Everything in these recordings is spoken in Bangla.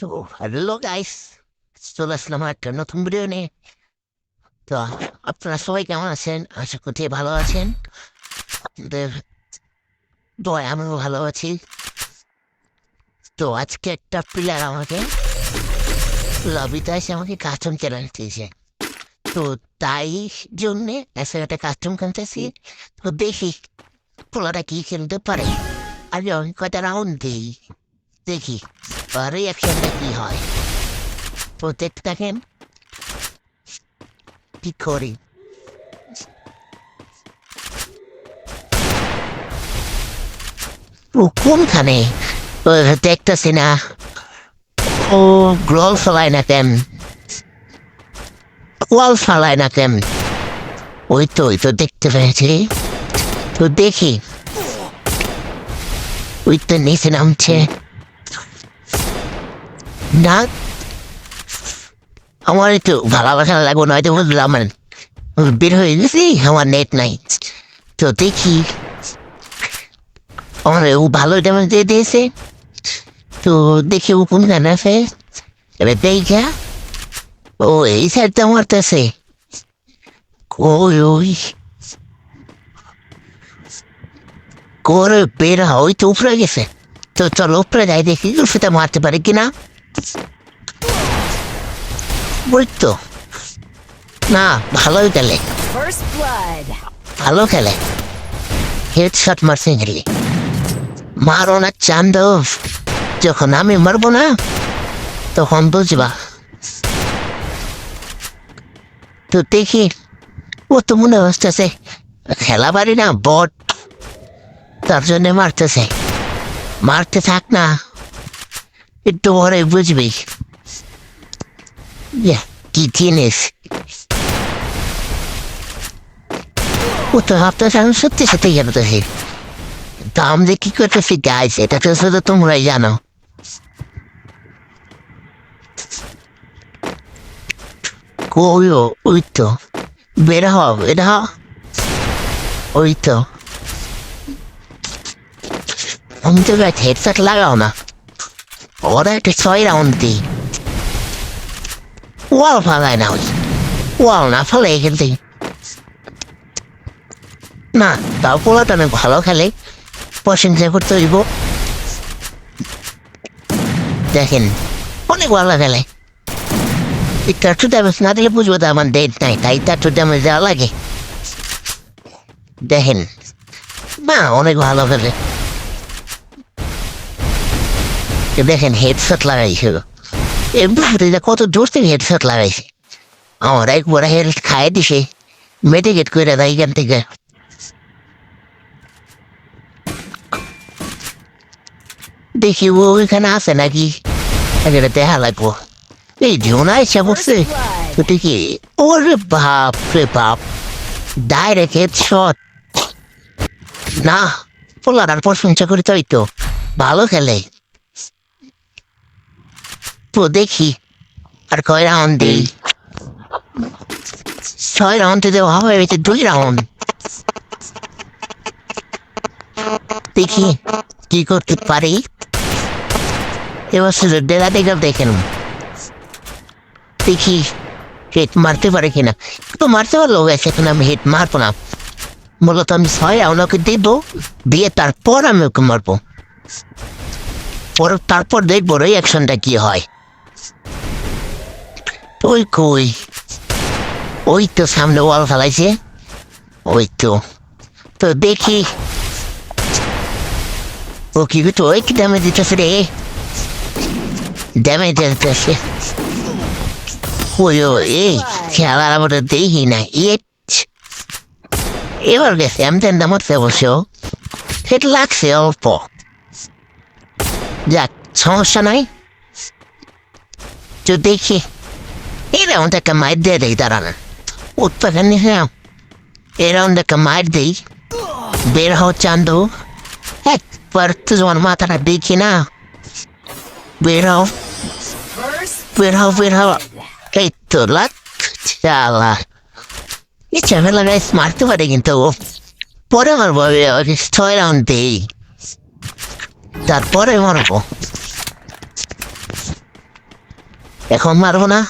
তো হ্যালো গাইস চলে আসলাম একটা নতুন ভিডিও নিয়ে তো আপনারা সবাই কেমন আছেন আশা করছি ভালো আছেন আপনাদের আমিও ভালো আছি তো আজকে একটা প্লেয়ার আমাকে লবিতে এসে আমাকে কাস্টম চ্যালেঞ্জ দিয়েছে তো তাই জন্যে এসে একটা কাস্টম কিনতেছি তো দেখি পোলাটা কি খেলতে পারে আমি কয়টা রাউন্ড দিই দেখি রিয়াকশনটা কি হয়? দেখতে থাকেন কি করি? ও, কোনখানে? দেখতেছি না। ও, গ্রল ফেলায় না কেন ওয়াল ফেলায় না কেন ওই তো ওই তো, দেখতে পেয়েছি। তো দেখি। ওই তো নিচে নামছে। না আমার একটু ভালোবাসা লাগবে, নয়তো বুঝলাম বের হয়ে গেছি, আমার নেট নাই। তো দেখি। আমার ও ভালো ড্যামেজ দিয়ে দিয়েছে। তো দেখি ও কোন গান আছে। এবার দেখা। ও, এই সাইডটা মারতেছে ওই ওই? করে বের হয় তো উপরে গেছে। তো চলো, উপরে যাই দেখি সেটা মারতে পারে কিনা। ওই তো। না ভালোই খেলে. ভালো খেলে। হেডশট মারছে গেলি। মারো না চান্দব। যখন আমি মারবো না তখন বুঝবা। তো দেখি ও তো মনে হচ্ছে খেলা পারি না বট তার জন্য মারতেছে। মারতে থাক না। একটু পরে বুঝবি কি জিনিস ও তো ভাবতেছে আমি সত্যি সত্যি জানতেছি তা আমি কি করতেছি গাইছে এটা তো শুধু তোমরাই জানো কই ও ওই তো বের হও হও ওই তো আমি তো হেডসেট লাগাও না ওরা একটা ছয় রাউন্ড দিই। ওয়াল ফালায় না ফেলে এখান থেকে। না, তাও পোলাটা অনেক ভালো খেলে। প্রশংসা করতে হইব। দেখেন, অনেক ভালো খেলে একটু ড্যামেজ না দিলে বুঝব তো আমার ডেট নাই, তাই একটু ড্যামেজ দেওয়া লাগে। দেখেন, না, অনেক ভালো খেলে এ দেখেন হেডসেট লাগাইছিল এমনি কত জোর থেকে হেডসেট লাগাইছে আমার একবার হেড খাইয়ে দিছে মেডিকেট করে দেয় এখান থেকে দেখি ও ওইখানে আছে নাকি এখানে দেখা লাগবো এই জোনা এসে বসছে তো দেখি ওরে বাপ রে বাপ ডাইরেক্ট হেড শট না পোলার আর প্রশংসা করে তাই তো ভালো খেলে দেখি আর কয় রাউন্ড দেই ছয় রাউন্ড দেওয়া হয়ে গেছে দুই রাউন্ড দেখি কি করতে পারি এবার শুধু ডেলা দেখে দেখেন দেখি হেট মারতে পারে কিনা তো মারতে পারল এখন আমি হেট মারবো না মূলত আমি ছয় ওনাকে দিব দিয়ে তারপর আমি ওকে মারবো পরে তারপর দেখব রিয়াকশনটা কি হয় ওই কই ওই তো সামনে ওয়াল ফেলাইছে ওই তো তো দেখি ও কি তো ওই কি ড্যামেজ দিতেছে রে ড্যামেজ দিতেছে ওই ও এই খেলার আমরা দেখি না এবার গেছে আমি তেন দামতে অবশ্য সেটা লাগছে অল্প যাক সমস্যা নাই তো দেখি এই রাউন্ডটাকে মাইর দিয়ে দেই দাঁড়ানো উৎপাদন নিয়ে এই রাউন্ডটাকে মাইর দিই বের হও চান্দু একবার তো তোমার মাথাটা দেখি না বের হও বের হও বের হও এই তো লাগ চালা এই ঝামেলা মারতে পারে কিন্তু পরে মারবো ছয় রাউন্ড দিই তারপরে মারবো এখন মারবো না?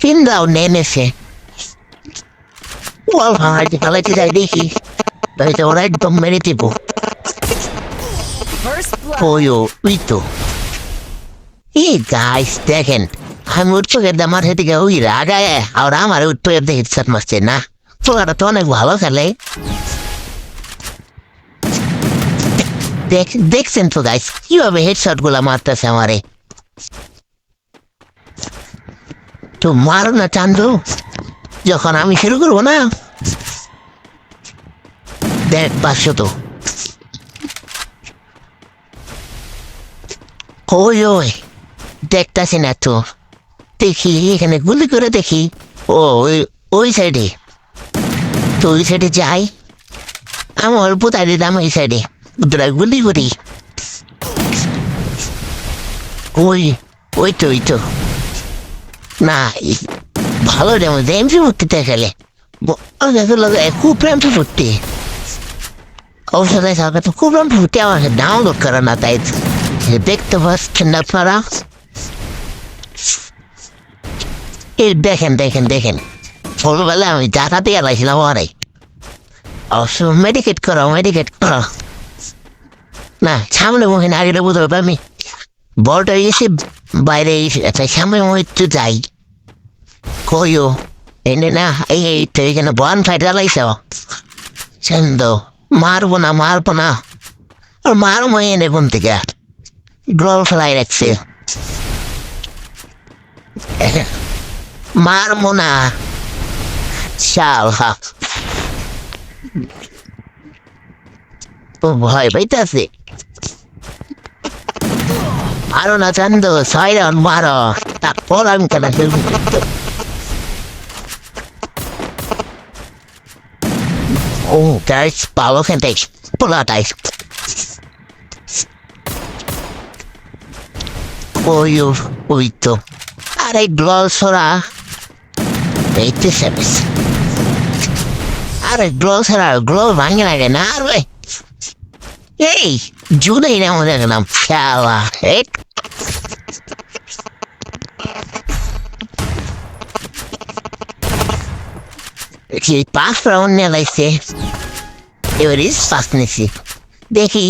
তিন রাউন্ড নেমেছে। বল হাঁটি পালাইতে যাই দেখি। তাইতে ওরা একদম মেরে দিব। ওয়ো, ওই তো। এই গাইস দেখেন, আমি উঠছো গেলে আমার হেঁটে ওই রাগায়, আর আমার উঠতো এর হেডশট মারছে, না? তোরা তো অনেক ভালো খেলে। দেখ, দেখছেন তো গাইস কীভাবে হেডশটগুলা মারতেছে আমারে? তো মারো না চান্দু। যখন আমি শুরু করব না? দেখ, পাঁচশো তো। ওই ওই, দেখতাছি না তো। দেখি, এখানে গুলি করে দেখি। ও, ওই ওই সাইডে। তো ওই সাইডে যাই। আমি অল্প তাই দিলাম ওই সাইডে। ওরা গুলি করি। ওই ওই তো ওই তো। না ভালো যেমন এমপি ভর্তিতে গেলে খুব প্রেম ভর্তি। ঔষধে সরকার তো খুব প্রেম ভর্তি, আমাকে ডাউনলোড করে না, তাই দেখতে পাচ্ছেন আপনারা এই দেখেন দেখেন দেখেন। ছোটবেলায় আমি ডাকাতে গেলাইছিলাম অনেক অবশ্য মেডিকেট করো মেডিকেট করো। না, সামনে মুখে না গেলে বুঝতে আমি বড়টা এসে বাইরে একটা সামনে মুখে একটু যাই। কইও, এনে না, এই এই এখানে বন ফাইট জ্বালাইছ। চন্দ, মারবো না মারবো না। আর মারবো এনে কোন থেকে? গ্লোল ফেলাই রাখছে। মারবো না। চাল হা ভয় পাইতেছে। মারো না চান্দ ছয় রাউন্ড মারো। তারপর আমি কেন খেলব ও গাইস ভালো খেলতে পোলাটাই ওই ও- ওই তো। আরে গ্লল ছড়া এইতে সেভেস আরে গ্লল ছড়া গ্লল ভাঙে লাগে না আর ওই এই জুনেই না মনে গেলাম খেলা পাঁচ রাউন্ড নিয়ে লাগছে এবার ইস পাঁচ নিছি দেখি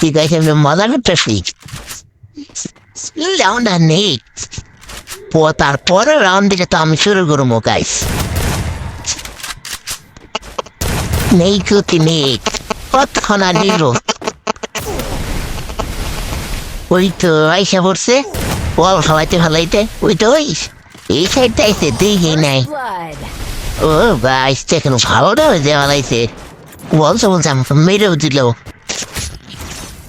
ঠিক আছে মজা করতেছি নেই প- তারপরে রাউন্ড দিকে তো আমি শুরু করব গাইস নেই ক্ষতি নেই কতক্ষণ নিল ওই তো আইসা পড়ছে বল খাওয়াইতে ফালাইতে ওই তো ওই আইসে দেখি নাই. ও গাইস দেখেন ভালো না হয়েছে ফালাইছে বলছে বলছে আমাকে মেরেও দিল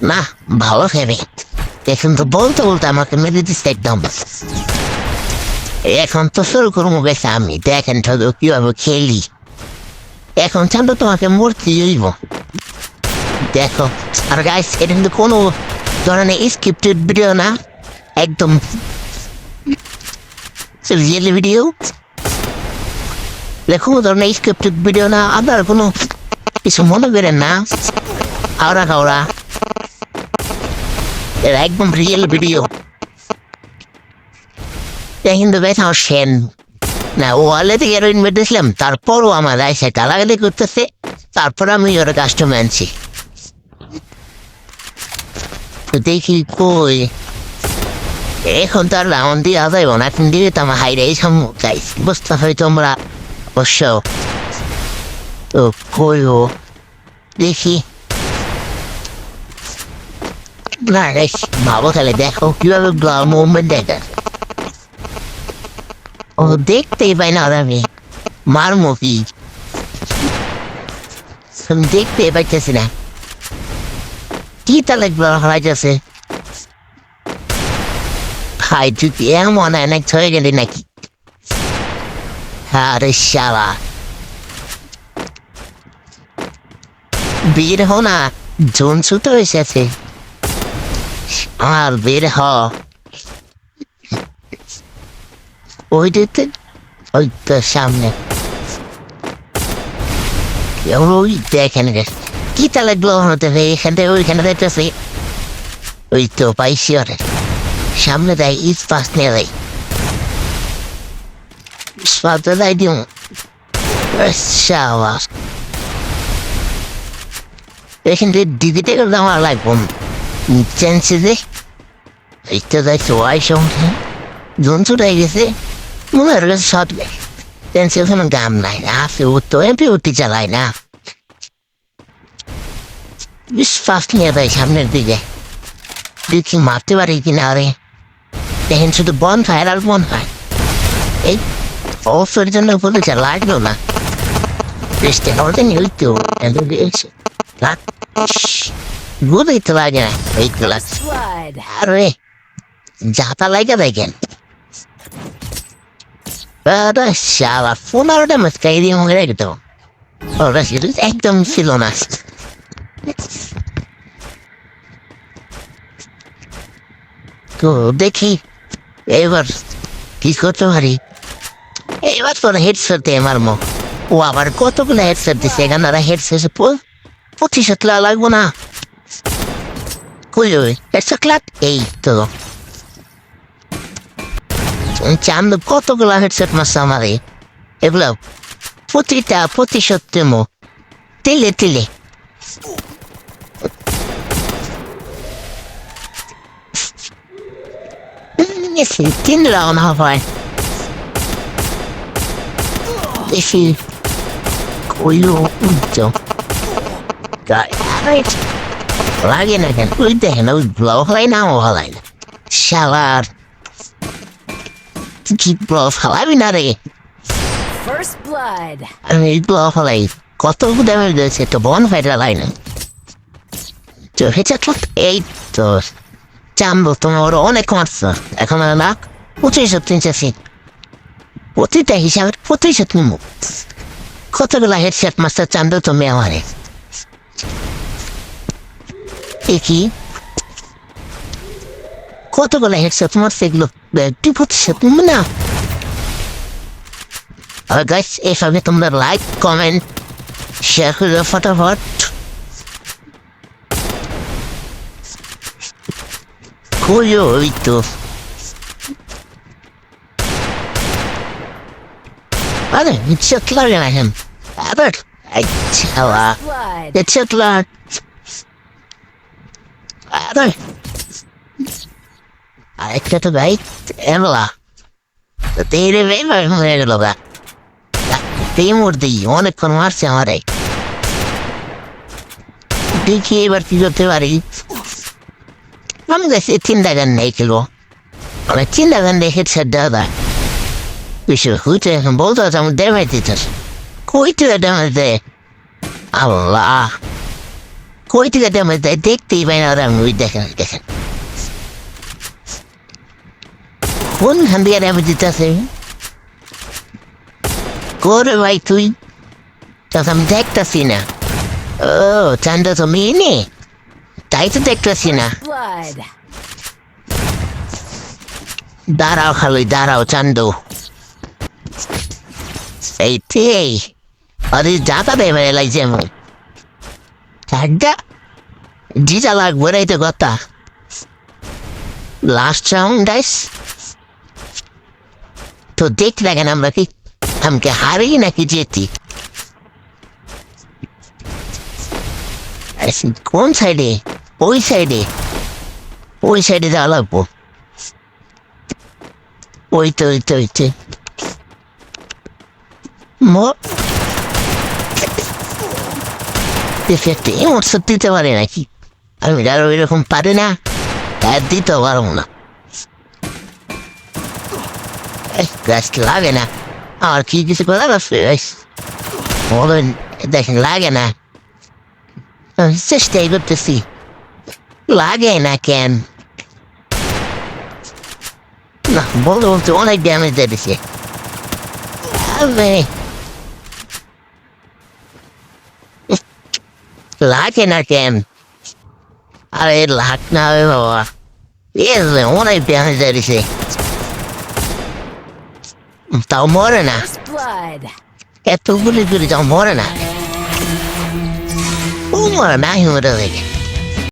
না ভালো খেবে দেখুন তো বলতে বলতে আমাকে মেরে দিচ্ছে একদম এখন তো শুরু করব গেছে আমি দেখেন তো কীভাবে খেলি এখন চান্দ তোমাকে মূর্তি হইব দেখো আর গাইস এটা কিন্তু কোনো ধরনের স্ক্রিপ্টেড ভিডিও না একদম রিয়েল ভিডিও দেখুন ধরনের স্ক্রিপ্টেড ভিডিও না আপনার কোনো কিছু মনে করেন না আওরা খাওড়া এটা একদম রিয়েল ভিডিও এটা কিন্তু আমার সেন না ও অলরেডি হেরোইন মেরেছিলাম তারপরও আমার রাইসে গালাগালি করতেছে তারপর আমি ওর কাস্টম আনছি তো দেখি কই এখন তো আর রাউন্ড দিয়ে আদাইব না এখন দিয়ে তো আমার হাইরে এই সামু গাইস বুঝতে হয় তোমরা অবশ্য তো কই ও দেখি। না গাইস ভালো খেলে, দেখো, কীভাবে মুভমেন্ট দেখে। ও দেখতেই পাই না আমি। মারমো কি আমি দেখতে পাইতেছি না। কি তাহলে হারাইতেছে হাই তুই এমন অনেক হয়ে গেলি নাকি আরে শালা বের হো না জোন ছুতো এসেছে আর বের হ ওই দিতে ওই তো সামনে ওই দেখেন কি তাহলে গ্রহণ হতে হবে এখান থেকে ওইখানে দেখতেছি ওই তো পাইছি ওরে সামনে দেয় ইস্পাত নিয়ে দেয় ইস্পাত দেয় দিও। শাবাস এখান থেকে দিদি থেকে আমার লাগবো চেঞ্চে দে এইটা দেয় সবাই সঙ্গে জন্তুটাই গেছে, মনে হয় গেছে সব চেঞ্চে কোনো গাম নাই না আপনি উঠতো দেখি মারতে পারি কিনা আরে দেখেন, শুধু বন খায় আর বন খায় এই অবসরের জন্য বলেছে লাগল না। বৃষ্টি হতে নিল তো, এত দিয়েছে বুঝেই তো লাগে না। এই ক্লাস Blood. আরে যাতা লাগে দেখেন। আরে, শালা পনেরোটা মাস খাই দিয়ে মনে রাখতো ওরা একদম ছিল না। তো দেখি। এবার কি করতে পারি? এবার তোর হেডসেট আমার মুখ ও আবার কতগুলো হেডসেট দিচ্ছে এখানে আর হেডসেট প্রতিশোধ লওয়া লাগবো না। কই হেডসেট লাগ এই তো। চান্দ, কতগুলো হেডসেট মারছে আমারে এগুলো প্রতিটা প্রতিশোধ দেবো তিলে তিলে। তিন রাউন্ড হবে বেশি কইলো উঠছো লাগে না কেন ওই দেখেন ওই ব্লক হয় না ও হয় না শালার কি ব্লক হালাবি না রে First blood. আমি ব্লক হলাই কত ড্যামেজ দিয়েছে তো বন ফাইটার লাই না তো হেঁচে এই তো চামবো তোমার ওরা অনেক মারছ এখন আর না পঁচিশ তিনশো ফিট প্রতিটা হিসাবে প্রতিশোধ নিমু কতগুলা হেডসেট মাস্টার চান্দ তুমি আমারে কি কতগুলা হেডসেট মারছে প্রতিশোধ নিবো না আর গাইস এভাবে তোমরা লাইক কমেন্ট শেয়ার করে দাও ফটাফট কই ওই তো আরে ইচ্ছা লাগে না এখন আবার আচ্ছা Blood. ইচ্ছা লাগ আরে আরেকটা তো ভাই এমলা তেরে বেবার হয়ে গেল গা তেমর দিই অনেকক্ষণ মারছে আমারে দেখি এবার কি করতে পারি খেলব আমি চিন্তা গান দেখে দাদা কিছু হইতে এখন বলতে হচ্ছে আমি দেবাই দিতেছ কই থেকে ড্যামেজ দেয় আল্লাহ কই থেকে ড্যামেজ দেয় দেখতেই পাই না ওরা আমি দেখেন দেখেন কোন খান দিয়ে ড্যামেজ দিতেছে করে ভাই তুই তা আমি দেখতেছি না ও চান্দা তো মেয়ে নে তাই তো দেখতেছি না. দাঁড়াও খালি দাঁড়াও, চান্দু। এই তেই আরে যাতা দেবে এলাইছে আমি। চারটা জিজা লাগবে রে তো কথা। লাস্ট রাউন্ড গাইস তো দেখ লাগেন আমরা কি, আমাকে হারি নাকি জেতি? কোন সাইডে ওই সাইডে ওই সাইডে যাওয়া লাগবো ওই তো ওই তো ওই তো। সব দিতে পারে নাকি? আমি যারা এরকম পারে না। তার দিতে পারব না। গাছ লাগে না। আমার কি কিছু করার আছে? দেখেন, লাগে না। আমি চেষ্টাই করতেছি লাগে না কেন না বলতে বলতে অনেক ড্যামেজ দিয়েছে লাগে না কেন আরে লাগ না হবে বাবা এ অনেক ড্যামেজ দিয়েছে তাও মরে না. এত গুলি গুলি তাও মরে না ও মরে না হিমরে দেখে